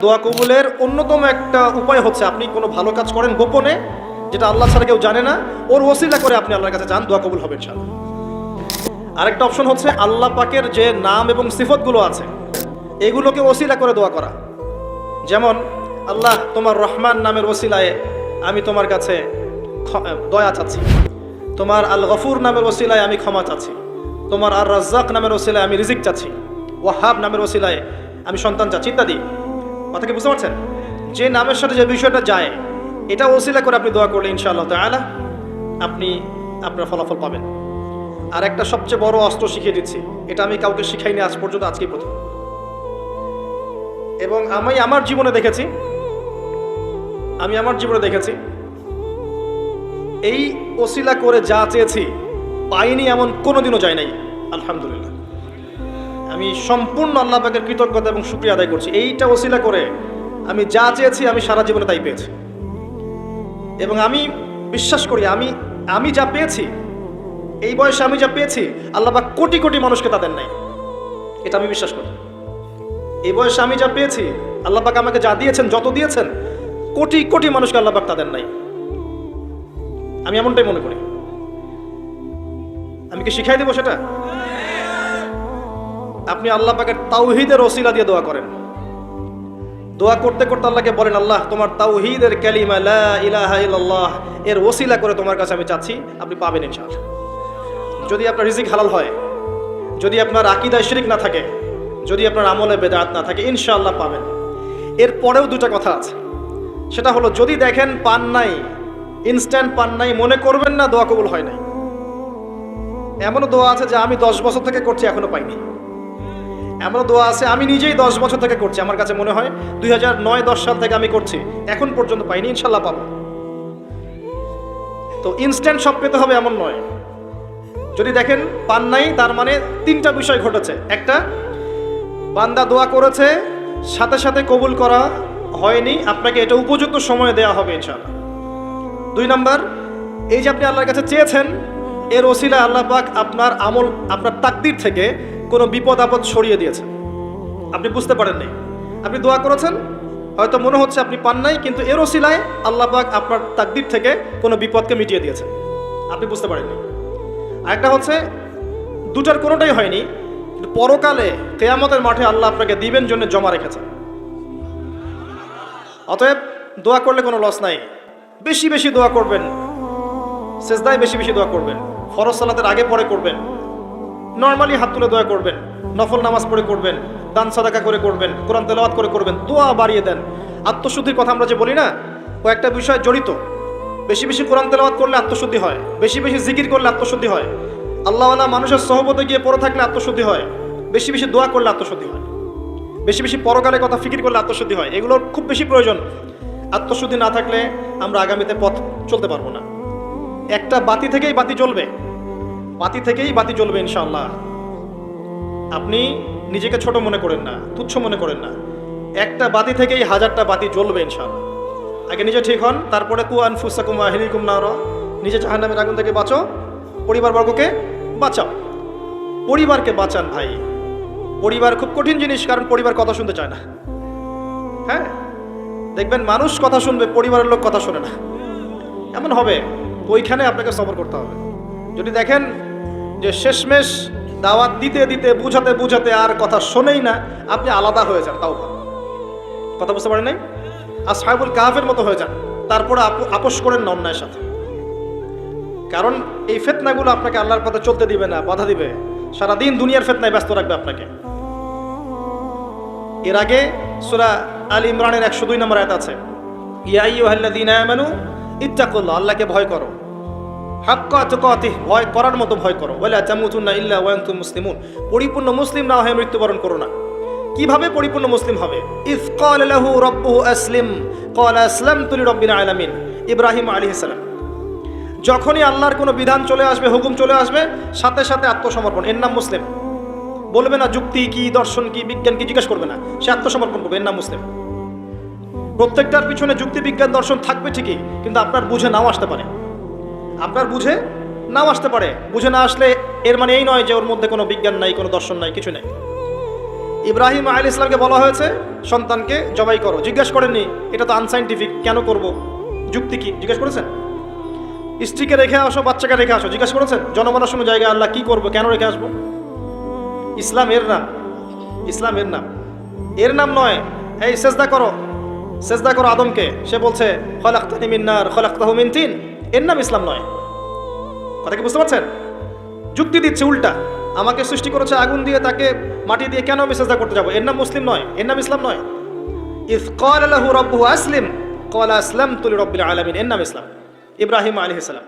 দোয়া কবুলের অন্যতম একটা উপায় হচ্ছে আপনি কোনো ভালো কাজ করেন গোপনে, যেটা আল্লাহ ছাড়া কেউ জানে না, ওর ওসিলা করে আপনি আল্লাহর কাছে যান, দোয়া কবুল হবে ইনশাআল্লাহ। আরেকটা অপশন হচ্ছে আল্লাহ পাকের যে নাম এবং সিফতগুলো আছে, এগুলোকে ওসিলা করে দোয়া করা। যেমন, আল্লাহ তোমার রহমান নামের ওসিলায় আমি তোমার কাছে দয়া চাচ্ছি। তোমার আল গফুর নামের ওসিলায় আমি ক্ষমা চাচ্ছি। তোমার আর রাজ্জাক নামের ওসিলায় আমি রিজিক চাচ্ছি। ওয়াহাব নামের ওসিলায় আমি সন্তান চাচ্ছি ইত্যাদি। কথা কি বুঝতে পারছেন? যে নামের সাথে যে বিষয়টা যায়, এটা ওসিলা করে আপনি দোয়া করলে ইনশাআল্লাহ তাআলা আপনি আপনার ফলাফল পাবেন। আর একটা সবচেয়ে বড় অস্ত্র শিখিয়ে দিচ্ছি, এটা আমি কাউকে শিখাইনি আজ পর্যন্ত, আজকেই প্রথম। এবং আমি আমার জীবনে দেখেছি, আমি আমার জীবনে দেখেছি, এই ওসিলা করে যা চেয়েছি, পাইনি এমন কোনোদিনও যায় নাই, আলহামদুলিল্লাহ। আমি সম্পূর্ণ আল্লাহ পাকের কৃতজ্ঞতা এবং শুক্রিয়া আদায় করছি। এইটা ওসিলা করে আমি যা চেয়েছি, আমি সারা জীবনে তাই পেয়েছি। এবং আমি বিশ্বাস করি, আমি আমি যা পেয়েছি, এই বয়সে আমি যা পেয়েছি, আল্লাহ পাক কোটি কোটি মানুষকে তাদের নাই। এটা আমি বিশ্বাস করি। এই বয়সে আমি যা পেয়েছি, আল্লাহ পাক আমাকে যা দিয়েছেন, যত দিয়েছেন, কোটি কোটি মানুষকে আল্লাহ পাক তাদের নাই। আমি এমনটাই মনে করি। আমি কি শিখাই দেবো সেটা? আপনি আল্লাহ পাকের তাওহিদের ওসিলা দিয়ে দোয়া করেন। দোয়া করতে করতে আল্লাহকে বলেন, আল্লাহ, তোমার তাওহিদের কালিমা লা ইলাহা ইল্লাল্লাহ, এর ওসিলা করে তোমার কাছে আমি চাচ্ছি, আপনি পাবেন ইনশাআল্লাহ। যদি আপনার রিজিক হালাল হয়, যদি আপনার আকিদায় শিরিক না থাকে, যদি আপনার আমলে বেদাত না থাকে, ইনশাআল্লাহ পাবেন। এর পরেও দুটা কথা আছে। সেটা হলো, যদি দেখেন পান নাই ইনস্ট্যান্ট পান নাই, মনে করবেন না দোয়া কবুল হয় নাই। এমনও দোয়া আছে যে আমি দশ বছর থেকে করছি এখনও পাইনি। এমনও দোয়া আছে, আমি নিজেই দশ বছর থেকে করছি, আমার কাছে মনে হয় দুই হাজার নয়, দশ সাল থেকে আমি করছি, এখন পর্যন্ত পাইনি, ইনশাল্লাহ পাবো। তো ইনস্ট্যান্ট সব পেতে হবে এমন নয়। যদি দেখেন, পান নাই, তার মানে তিনটা বিষয় ঘটেছে। একটা, বান্দা দোয়া করেছে, সাথে সাথে কবুল করা হয়নি, আপনাকে এটা উপযুক্ত সময় দেওয়া হবে, ইনশাআল্লাহ। দুই নাম্বার, এই যে আপনি আল্লাহর কাছে চেয়েছেন, এর ওসিলা আল্লাহ পাক আপনার আমল, আপনার তাকদির থেকে কোনো বিপদ আপদ সরিয়ে দিয়েছে। আপনি বুঝতে পারেননি। আপনি দোয়া করেছেন, হয়তো মনে হচ্ছে আপনি পান নাই, কিন্তু এর আল্লাহ পাক আপনার তাকদির থেকে কোনো বিপদকে মিটিয়ে দিয়েছেন। আপনি বুঝতে পারেননি। আরেকটা হচ্ছে, দুটার কোনোটাই হয়নি, কিন্তু পরকালে, কেয়ামতের মাঠে আল্লাহ আপনাকে দিবেন জন্য জমা রেখেছেন। অতএব দোয়া করলে কোনো লস নাই। বেশি বেশি দোয়া করবেন। সেজদায় বেশি বেশি দোয়া করবেন। ফরজ সালাতের আগে পরে করবেন। নর্মালি হাত তুলে দোয়া করবেন, নফল নামাজ পড়ে করবেন, দান সাদাকা করে করবেন, কোরআন তেলাওয়াত করে করবেন, দোয়া বাড়িয়ে দেন। আত্মশুদ্ধির কথা আমরা যে বলি না ও একটা বিষয় জড়িত। বেশি বেশি কোরআন তেলাওয়াত করলে আত্মশুদ্ধি হয়, বেশি বেশি জিকির করলে আত্মশুদ্ধি হয়। আল্লাহওয়ালা মানুষের সহবতে গিয়ে পড়ে থাকলে আত্মশুদ্ধি হয়, বেশি বেশি দোয়া করলে আত্মশুদ্ধি হয়। বেশি বেশি পরকালের কথা ফিকির করলে আত্মশুদ্ধি হয়, এগুলোর খুব বেশি প্রয়োজন। আত্মশুদ্ধি না থাকলে আমরা আগামীতে পথ চলতে পারব না। একটা বাতি থেকেই বাতি জ্বলবে। বাতি থেকেই বাতি জ্বলবে ইনশাল্লাহ আপনি নিজেকে ছোট মনে করেন না, তুচ্ছ মনে করেন না। একটা বাতি থেকেই হাজারটা বাতি জ্বলবে ইনশাআল্লাহ। আগে নিজে ঠিক হন, তারপরে কু আনফুসাকুম আহিলিকুম নার। নিজে জাহান্নামের আগুন থেকে বাঁচো, পরিবারবর্গকে বাঁচাও। পরিবারকে বাঁচান ভাই। পরিবার খুব কঠিন জিনিস, কারণ পরিবার কথা শুনতে চায় না। হ্যাঁ? দেখবেন মানুষ কথা শুনবে, পরিবারের লোক কথা শোনে না। এমন হবে, ওইখানে আপনাকে সফর করতে হবে। যদি দেখেন যে শেষমেশ দাওয়াত দিতে দিতে, বুঝাতে বুঝাতে আর কথা শোনেই না, আপনি আলাদা হয়ে যান তাও কথা বুঝতে পারেন নাই? আর সাহেবুল কাহাফের মতো হয়ে যান। তারপরে আপু আপোষ করেন না অন্যায়ের সাথে। কারণ এই ফেতনাগুলো আপনাকে আল্লাহর পথে চলতে দিবে না, বাধা দিবে। সারাদিন দুনিয়ার ফেতনায় ব্যস্ত রাখবে আপনাকে। এর আগে সুরা আল ইমরানের একশো দুই নম্বর আয়াত আছে ইয়াইয়ুহাল্লাযীনা আমানু ইত্তাকুল্লাহ আল্লাহকে ভয় করো। ভয় করার মতো ভয় করো। তামুতুন্না ইল্লা মুসলিমুন। পরিপূর্ণ মুসলিম না হয়ে মৃত্যুবরণ করো না। কীভাবে পরিপূর্ণ মুসলিম হবে? লিরাব্বিল আলামিন। ইব্রাহিম আলী সালাম। যখনই আল্লাহর কোনো বিধান চলে আসবে, হুকুম চলে আসবে, সাথে সাথে আত্মসমর্পণ। এর নাম মুসলিম। বলবে না, যুক্তি কি, দর্শন কি, বিজ্ঞান কি, জিজ্ঞেস করবে না। সে আত্মসমর্পণ করবে, এর নাম মুসলিম। প্রত্যেকটার পিছনে যুক্তি, বিজ্ঞান, দর্শন থাকবে ঠিকই, কিন্তু আপনার বুঝে নাও আসতে পারে। আপনার বুঝে নাও আসতে পারে। বুঝে না আসলে এর মানে এই নয় যে ওর মধ্যে কোনো বিজ্ঞান নাই, কোনো দর্শন নাই, কিছু নেই। ইব্রাহিম আল ইসলামকে বলা হয়েছে, সন্তানকে জবাই করো। জিজ্ঞাসা করেননি, এটা তো আনসাইন্টিফিক কেন করব? যুক্তি কি? জিজ্ঞাসা করেছেন? স্ত্রীকে রেখে আসো, বাচ্চাকে রেখে আসো, জিজ্ঞাসা করেছেন? জনমানসম জায়গায় আল্লাহ কি করব, কেন রেখে আসব? ইসলাম এর নাম। ইসলাম এর নাম। এর নাম নয় এই সেজদা করো। সেজদা করো আদমকে। সে বলছে, খলাক্তানি মিন্নার খলাক্তাহু মিন তিন। এর নাম ইসলাম নয়। কথা কি বুঝতে পারছেন? যুক্তি দিচ্ছে, উল্টা। আমাকে সৃষ্টি করেছে, আগুন দিয়ে তাকে মাটি দিয়ে কেন আমি সেজদা করতে যাব? এর নাম মুসলিম নয়। এর নাম ইসলাম নয়। ইফ কল আল্লাহু রব্বু আসলিম কল আসলাম তুলি রব্বিল আলমিন। এর নাম ইসলাম। ইব্রাহিম আলী সালাম।